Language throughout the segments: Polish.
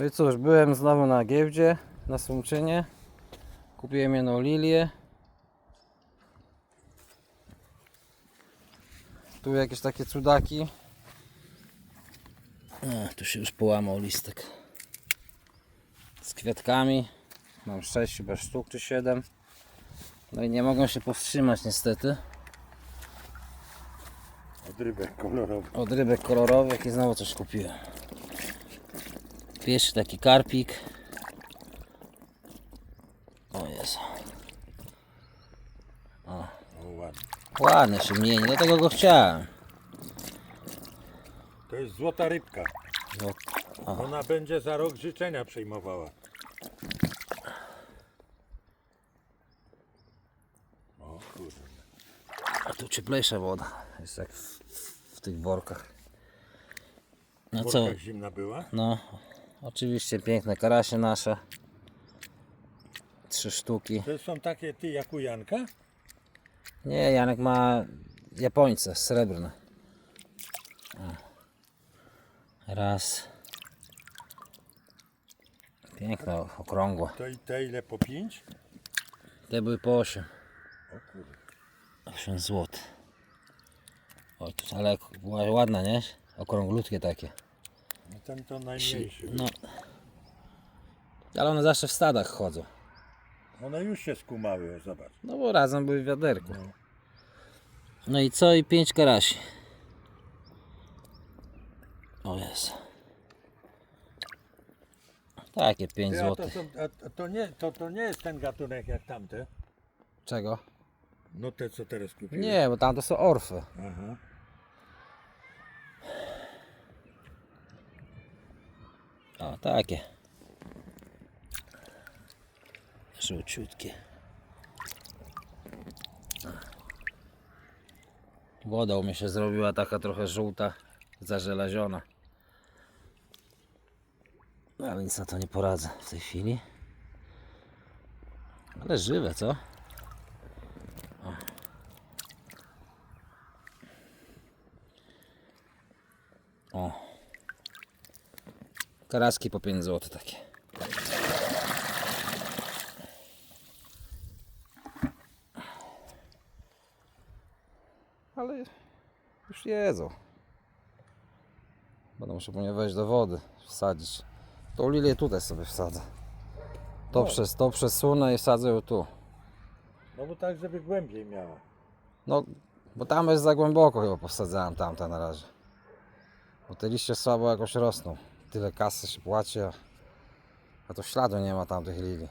No i cóż, byłem znowu na giełdzie, na Sumczynie. Kupiłem jedną lilię. Tu jakieś takie cudaki. A, tu się już połamał listek. Z kwiatkami. Mam 6 chyba sztuk czy 7. No i nie mogą się powstrzymać niestety. Od rybek kolorowych. Od rybek kolorowych i znowu coś kupiłem. Pierwszy taki karpik. O Jezu. O. Ładny się mieni, dlatego go chciałem. To jest złota rybka. No, Ona będzie za rok życzenia przyjmowała. O kurde. a tu cieplejsza woda. Jest jak w, w tych workach. No co? zimna była? No, oczywiście piękne karasie nasze. Trzy sztuki. To są takie ty jak u Janka? Nie, Janek ma Japońce srebrne. Raz. Piękne, okrągłe. To i te ile po pięć? Te były po 8. O kurde. 8 zł. O, ale ładna, nie? Okrąglutkie takie. No ten to najmniejszy. No. Ale one zawsze w stadach chodzą. One już się skumały, o, zobacz. No bo razem były w wiaderku. No i co? I 5 karasi. O jest. Takie 5 Ty, a, to zł. są, a, a to, nie, to, to nie jest ten gatunek jak tamte. Czego? No te co teraz kupiłem. Nie, bo tam to są orfy. Aha. O, takie. Żółciutkie. Woda u mnie się zrobiła taka trochę żółta, zażelaziona. No ale nic na to nie poradzę w tej chwili. Ale żywe, co? O. o. Karaski po 5 zł takie. Ale już jedzą. Będę musiał po nie wejść do wody, wsadzić. Tą lilię tutaj sobie wsadzę. To, No. przez, to przesunę i wsadzę ją tu. No bo tak, żeby głębiej miała. No, bo tam jest za głęboko chyba posadzałem tamte na razie. Bo te liście słabo jakoś rosną. Tyle kasy się płaci, a, a to śladu nie ma tamtych lilii.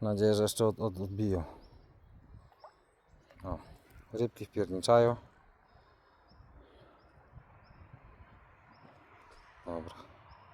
Mam nadzieję, że jeszcze od, od, odbiją. O, rybki wpierniczają. Dobra.